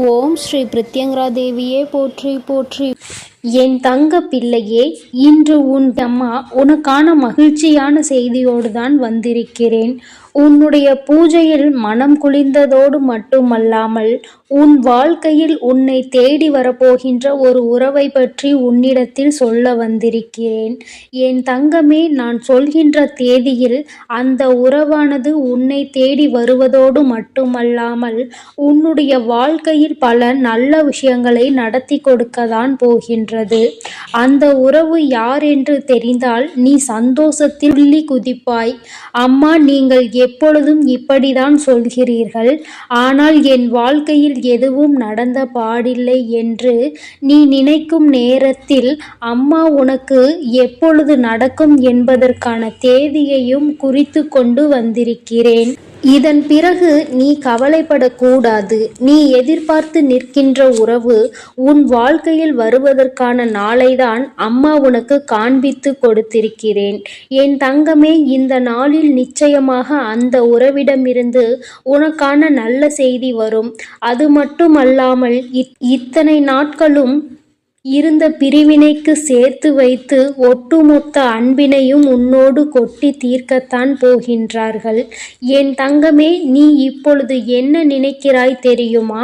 ஓம் ஸ்ரீ பிரித்யங்கரா தேவியே போற்றி போற்றி. என் தங்க பிள்ளையே இன்று உன் அம்மா உனக்கான மகிழ்ச்சியான செய்தியோடு தான் வந்திருக்கிறேன். உன்னுடைய பூஜையில் மனம் குளிர்ந்ததோடு மட்டுமல்லாமல் உன் வாழ்க்கையில் உன்னை தேடி வரப்போகின்ற ஒரு உறவை பற்றி உன்னிடத்தில் சொல்ல வந்திருக்கிறேன். என் தங்கமே நான் சொல்கின்ற தேதியில் அந்த உறவானது உன்னை தேடி வருவதோடு மட்டுமல்லாமல் உன்னுடைய வாழ்க்கையில் பல நல்ல விஷயங்களை நடத்தி கொடுக்கத்தான் போகின்றது. அந்த உறவு யார் என்று தெரிந்தால் நீ சந்தோஷத்தில் துள்ளி குதிப்பாய். அம்மா நீங்கள் எப்பொழுதும் இப்படிதான் சொல்கிறீர்கள். ஆனால் என் வாழ்க்கையில் எதுவும் நடந்த பாடில்லை என்று நீ நினைக்கும் நேரத்தில் அம்மா உனக்கு எப்பொழுது நடக்கும் என்பதற்கான தேதியையும் குறித்து கொண்டு வந்திருக்கிறேன். இதன் பிறகு நீ கவலைப்படக்கூடாது. நீ எதிர்பார்த்து நிற்கின்ற உறவு உன் வாழ்க்கையில் வருவதற்கான நாளைதான் அம்மா உனக்கு காண்பித்து கொடுத்திருக்கிறேன். என் தங்கமே இந்த நாளில் நிச்சயமாக அந்த உறவிடமிருந்து உனக்கான நல்ல செய்தி வரும். அது மட்டுமல்லாமல் இத்தனை நாட்களும் இருந்த பிரிவினைக்கு சேர்த்து வைத்து ஒட்டுமொத்த அன்பினையும் உன்னோடு கொட்டி தீர்க்கத்தான் போகின்றார்கள். என் தங்கமே நீ இப்பொழுது என்ன நினைக்கிறாய் தெரியுமா?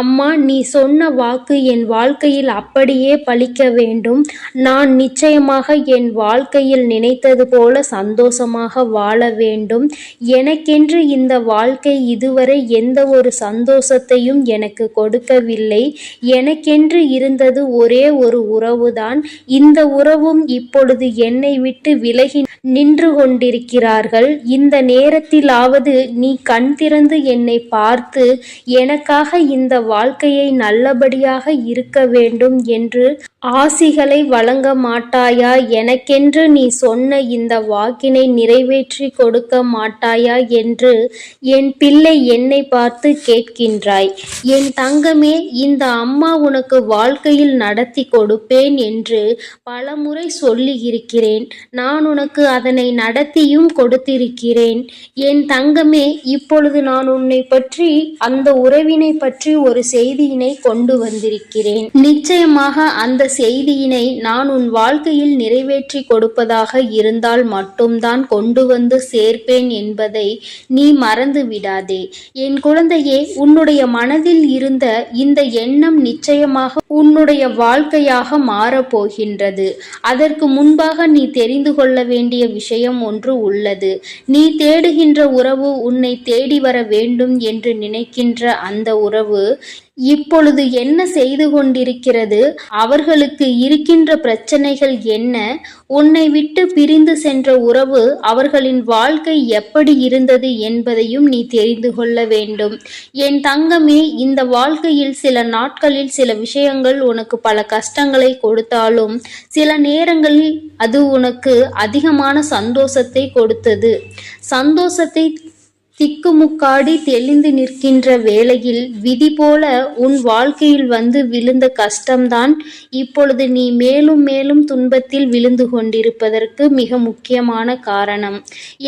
அம்மா நீ சொன்ன வாக்கு என் வாழ்க்கையில் அப்படியே பலிக்க வேண்டும். நான் நிச்சயமாக என் வாழ்க்கையில் நினைத்தது போல சந்தோஷமாக வாழ வேண்டும். எனக்கென்று இந்த வாழ்க்கை இதுவரை எந்த ஒரு சந்தோஷத்தையும் எனக்கு கொடுக்கவில்லை. எனக்கென்று இருந்தது ஒரே ஒரே ஒரு உறவுதான். இந்த உறவும் இப்பொழுது என்னை விட்டு விலகி நின்று கொண்டிருக்கிறார்கள். இந்த நேரத்திலாவது நீ கண் திறந்து என்னை பார்த்து எனக்காக இந்த வாழ்க்கையை நல்லபடியாக இருக்க வேண்டும் என்று ஆசிகளை வழங்க மாட்டாயா? எனக்கென்று நீ சொன்ன இந்த வாக்கினை நிறைவேற்றி கொடுக்க மாட்டாயா? என்று என் பிள்ளை என்னை பார்த்து கேட்கின்றாய். என் தங்கமே இந்த அம்மா உனக்கு வாழ்க்கையில் நடத்த கொடுப்பேன் என்று பலமுறை சொல்லி இருக்கிறேன் நான் உனக்கு அதனை நடத்தியும் கொடுத்திருக்கிறேன். என் தங்கமே இப்பொழுது நான் உன்னை பற்றி அந்த உறவினை பற்றி ஒரு செய்தியினை கொண்டு வந்திருக்கிறேன். நிச்சயமாக அந்த செய்தியினை நான் உன் வாழ்க்கையில் நிறைவேற்றி கொடுப்பதாக இருந்தால் மட்டும்தான் கொண்டு வந்து சேர்ப்பேன் என்பதை நீ மறந்து விடாதே. என் குழந்தையே உன்னுடைய மனதில் இருந்த இந்த எண்ணம் நிச்சயமாக உன்னுடைய வாழ்க்கையாக மாறப்போகின்றது. அதற்கு முன்பாக நீ தெரிந்து கொள்ள வேண்டிய விஷயம் ஒன்று உள்ளது. நீ தேடுகின்ற உறவு உன்னை தேடி வர வேண்டும் என்று நினைக்கின்ற அந்த உறவு இப்பொழுது என்ன செய்து கொண்டிருக்கிறது? அவர்களுக்கு இருக்கின்ற பிரச்சனைகள் என்ன? உன்னை விட்டு பிரிந்து சென்ற உறவு அவர்களின் வாழ்க்கை எப்படி இருந்தது என்பதையும் நீ தெரிந்து கொள்ள வேண்டும். என் தங்கமே இந்த வாழ்க்கையில் சில நாட்களில் சில விஷயங்கள் உனக்கு பல கஷ்டங்களை கொடுத்தாலும் சில நேரங்களில் அது உனக்கு அதிகமான சந்தோஷத்தை கொடுத்தது. சந்தோஷத்தை திக்குமுக்காடி தெளிந்து நிற்கின்ற வேளையில் விதி போல உன் வாழ்க்கையில் வந்து விழுந்த கஷ்டம்தான். இப்பொழுது நீ மேலும் மேலும் துன்பத்தில் விழுந்து கொண்டிருப்பதற்கு மிக முக்கியமான காரணம்.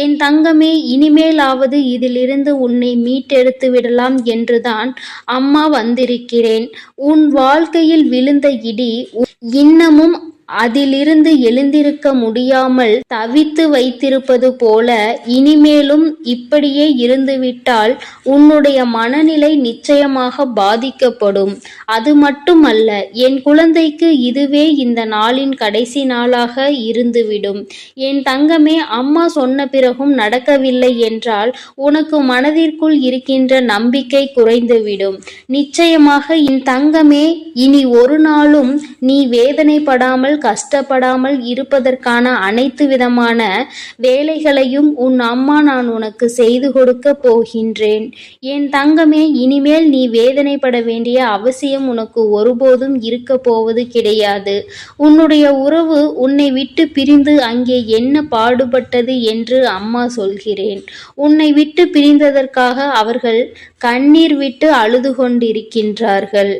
என் தங்கமே இனிமேலாவது இதிலிருந்து உன்னை மீட்டெடுத்து விடலாம் என்றுதான் அம்மா வந்திருக்கிறேன். உன் வாழ்க்கையில் விழுந்த இடி இன்னமும் அதிலிருந்து எழுந்திருக்க முடியாமல் தவித்து வைத்திருப்பது போல இனிமேலும் இப்படியே இருந்துவிட்டால் உன்னுடைய மனநிலை நிச்சயமாக பாதிக்கப்படும். அது மட்டுமல்ல என் குழந்தைக்கு இதுவே இந்த நாளின் கடைசி நாளாக இருந்துவிடும். என் தங்கமே அம்மா சொன்ன பிறகும் நடக்கவில்லை என்றால் உனக்கு மனதிற்குள் இருக்கின்ற நம்பிக்கை குறைந்துவிடும். நிச்சயமாக என் தங்கமே இனி ஒரு நாளும் நீ வேதனைப்படாமல் கஷ்டப்படாமல் இருப்பதற்கான அனைத்து விதமான வேலைகளையும் உன் அம்மா நான் உனக்கு செய்து கொடுக்க போகின்றேன். என் தங்கமே இனிமேல் நீ வேதனைப்பட வேண்டிய அவசியம் உனக்கு ஒருபோதும் இருக்க போவது கிடையாது. உன்னுடைய உறவு உன்னை விட்டு பிரிந்து அங்கே என்ன பாடுபட்டது என்று அம்மா சொல்கிறேன். உன்னை விட்டு பிரிந்ததற்காக அவர்கள் கண்ணீர் விட்டு அழுது கொண்டிருக்கின்றார்கள்.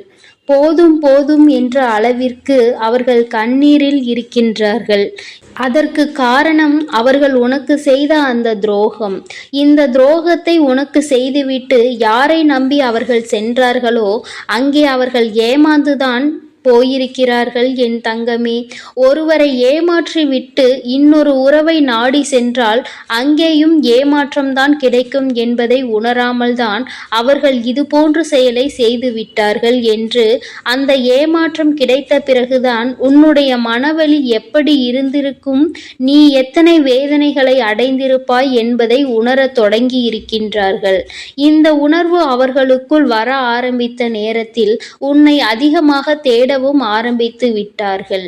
போதும் போதும் என்ற அளவிற்கு அவர்கள் கண்ணீரில் இருக்கின்றார்கள். அதற்கு காரணம் அவர்கள் உனக்கு செய்த அந்த துரோகம். இந்த துரோகத்தை உனக்கு செய்துவிட்டு யாரை நம்பி அவர்கள் சென்றார்களோ அங்கே அவர்கள் ஏமாந்துதான் போயிருக்கிறார்கள் என் தங்கமே. ஒருவரை ஏமாற்றி விட்டு இன்னொரு உறவை நாடி சென்றால் அங்கேயும் ஏமாற்றம்தான் கிடைக்கும் என்பதை உணராமல்தான் அவர்கள் இதுபோன்ற செயலை செய்துவிட்டார்கள் என்று அந்த ஏமாற்றம் கிடைத்த பிறகுதான் உன்னுடைய மனவழி எப்படி இருந்திருக்கும்? நீ எத்தனை வேதனைகளை அடைந்திருப்பாய் என்பதை உணரத் தொடங்கி இருக்கின்றார்கள் இந்த உணர்வு அவர்களுக்குள் வர ஆரம்பித்த நேரத்தில் உன்னை அதிகமாக தேடவும் ஆரம்பித்து விட்டார்கள்.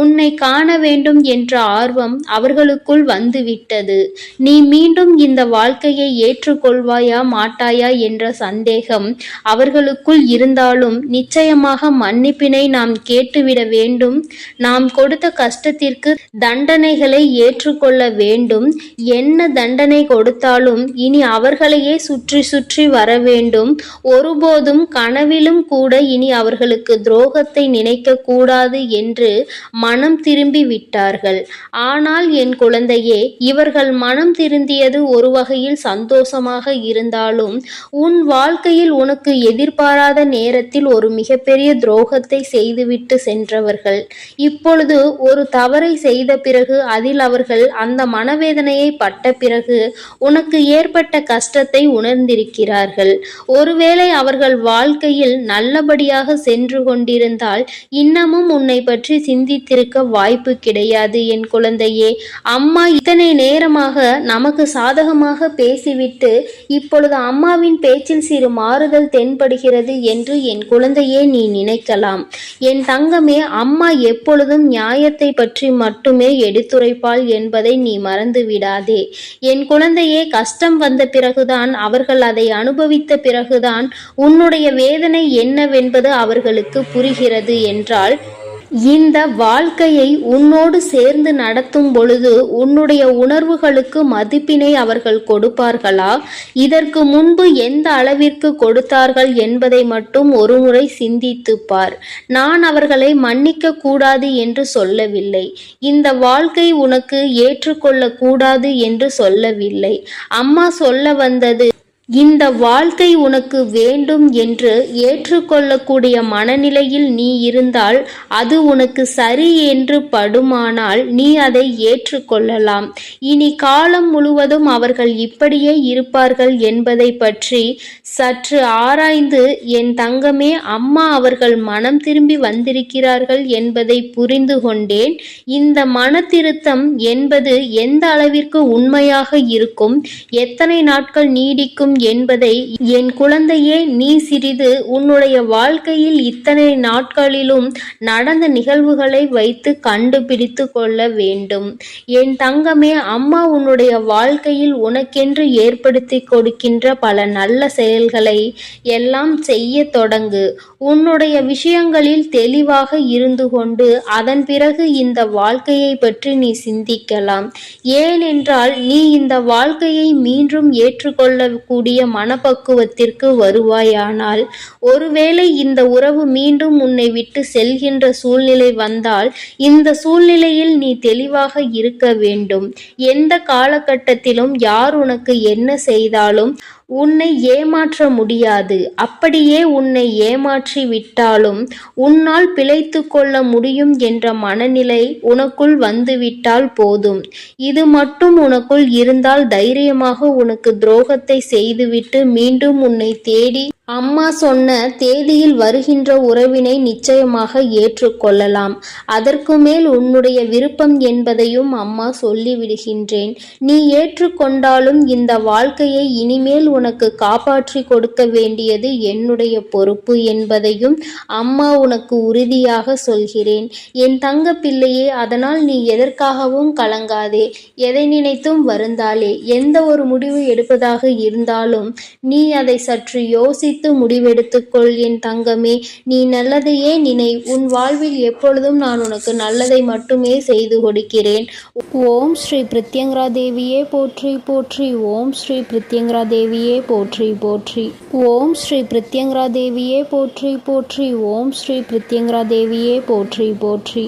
உன்னை காண வேண்டும் என்ற ஆர்வம் அவர்களுக்குள் வந்துவிட்டது. நீ மீண்டும் இந்த வாழ்க்கையை ஏற்றுக்கொள்வாயா மாட்டாயா என்ற சந்தேகம் அவர்களுக்குள் இருந்தாலும் நிச்சயமாக மன்னிப்பினை நாம் கேட்டுவிட வேண்டும். நாம் கொடுத்த கஷ்டத்திற்கு தண்டனைகளை ஏற்றுக்கொள்ள வேண்டும். என்ன தண்டனை கொடுத்தாலும் இனி அவர்களையே சுற்றி சுற்றி வர வேண்டும். ஒருபோதும் கனவிலும் கூட இனி அவர்களுக்கு துரோகத்தை நினைக்க கூடாது என்று மனம் திரும்பி விட்டார்கள். ஆனால் என் குழந்தையே இவர்கள் மனம் திருந்தியது ஒரு வகையில் சந்தோஷமாக இருந்தாலும் உன் வாழ்க்கையில் உனக்கு எதிர்பாராத நேரத்தில் ஒரு மிகப்பெரிய துரோகத்தை செய்துவிட்டு சென்றவர்கள். இப்பொழுது ஒரு தவறை செய்த பிறகு அதில் அவர்கள் அந்த மனவேதனையை பட்ட பிறகு உனக்கு ஏற்பட்ட கஷ்டத்தை உணர்ந்திருக்கிறார்கள். ஒருவேளை அவர்கள் வாழ்க்கையில் நல்லபடியாக சென்று கொண்டிருந்தால் இன்னமும் உன்னை பற்றி சிந்தித்திருக்க வாய்ப்பு கிடையாது என் குழந்தையே. அம்மா இத்தனை நேரமாக நமக்கு சாதகமாக பேசிவிட்டு இப்பொழுது அம்மாவின் பேச்சில் சிறு மாறுதல் தென்படுகிறது என்று என் குழந்தையே நீ நினைக்கலாம். என் தங்கமே அம்மா எப்பொழுதும் நியாயத்தை பற்றி மட்டுமே எடுத்துரைப்பாள் என்பதை நீ மறந்து விடாதே. என் குழந்தையே கஷ்டம் வந்த பிறகுதான் அவர்கள் அதை அனுபவித்த பிறகுதான் உன்னுடைய வேதனை என்னவென்பது அவர்களுக்கு புரிகிறது. என்றால் இந்த வாழ்க்கையை உன்னோடு சேர்ந்து நடத்தும் பொழுது உன்னுடைய உணர்வுகளுக்கு மதிப்பினை அவர்கள் கொடுப்பார்களா? இதற்கு முன்பு எந்த அளவிற்கு கொடுத்தார்கள் என்பதை மட்டும் ஒருமுறை சிந்தித்து பார். நான் அவர்களை மன்னிக்க கூடாது என்று சொல்லவில்லை. இந்த வாழ்க்கை உனக்கு ஏற்றுக்கொள்ள கூடாது என்று சொல்லவில்லை. அம்மா சொல்ல வந்தது இந்த வாழ்க்கை உனக்கு வேண்டும் என்று ஏற்றுக்கொள்ளக்கூடிய மனநிலையில் நீ இருந்தால் அது உனக்கு சரி என்று படுமானால் நீ அதை ஏற்றுக்கொள்ளலாம். இனி காலம் முழுவதும் அவர்கள் இப்படியே இருப்பார்கள் என்பதை பற்றி சற்று ஆராய்ந்து என் தங்கமே அம்மா அவர்கள் மனம் திரும்பி வந்திருக்கிறார்கள் என்பதை புரிந்து கொண்டேன். இந்த மன திருத்தம் என்பது எந்த அளவிற்கு உண்மையாக இருக்கும்? எத்தனை நாட்கள் நீடிக்கும் என்பதை என் குழந்தையே நீ சிறிது உன்னுடைய வாழ்க்கையில் இத்தனை நாட்களிலும் நடந்த நிகழ்வுகளை வைத்து கண்டுபிடித்து கொள்ள வேண்டும். என் தங்கமே அம்மா உன்னுடைய வாழ்க்கையில் உனக்கென்று ஏற்படுத்தி கொடுக்கின்ற பல நல்ல செயல்களை எல்லாம் செய்ய தொடங்கு. உன்னுடைய விஷயங்களில் தெளிவாக இருந்து கொண்டு அதன் பிறகு இந்த வாழ்க்கையை பற்றி நீ சிந்திக்கலாம். ஏனென்றால் நீ இந்த வாழ்க்கையை மீண்டும் ஏற்றுக்கொள்ளக்கூடிய மனப்பக்குவத்திற்கு வருவாயானால் ஒருவேளை இந்த உறவு மீண்டும் உன்னை விட்டு செல்கின்ற சூழ்நிலை வந்தால் இந்த சூழ்நிலையில் நீ தெளிவாக இருக்க வேண்டும். எந்த காலகட்டத்திலும் யார் உனக்கு என்ன செய்தாலும் உன்னை ஏமாற்ற முடியாது. அப்படியே உன்னை ஏமாற்றி விட்டாலும் உன்னால் பிழைத்து கொள்ள முடியும் என்ற மனநிலை உனக்குள் வந்துவிட்டால் போதும். இது மட்டும் உனக்குள் இருந்தால் தைரியமாக உனக்கு துரோகத்தை செய்துவிட்டு மீண்டும் உன்னை தேடி அம்மா சொன்ன தேதியில் வருகின்ற உறவினை நிச்சயமாக ஏற்றுக்கொள்ளலாம் அதற்கு மேல் உன்னுடைய விருப்பம் என்பதையும் அம்மா சொல்லிவிடுகின்றேன். நீ ஏற்றுக்கொண்டாலும் இந்த வாழ்க்கையை இனிமேல் உனக்கு காப்பாற்றி கொடுக்க வேண்டியது என்னுடைய பொறுப்பு என்பதையும் அம்மா உனக்கு உறுதியாக சொல்கிறேன். என் தங்க பிள்ளையே அதனால் நீ எதற்காகவும் கலங்காதே. எதை நினைத்தும் வருந்தாலே எந்த ஒரு முடிவு எடுப்பதாக இருந்தாலும் நீ அதை சற்று யோசித்து யோசித்து முடிவெடுத்துக்கொள் என் தங்கமே. நீ நல்லதையே நினை. உன் வாழ்வில் எப்பொழுதும் நான் உனக்கு நல்லதை மட்டுமே செய்து கொடுக்கிறேன். ஓம் ஸ்ரீ பிரித்யங்கரா தேவியே போற்றி போற்றி. ஓம் ஸ்ரீ பிரித்யங்கரா தேவியே போற்றி போற்றி. ஓம் ஸ்ரீ பிரித்யங்கரா தேவியே போற்றி போற்றி. ஓம் ஸ்ரீ பிரித்யங்கரா தேவியே போற்றி போற்றி.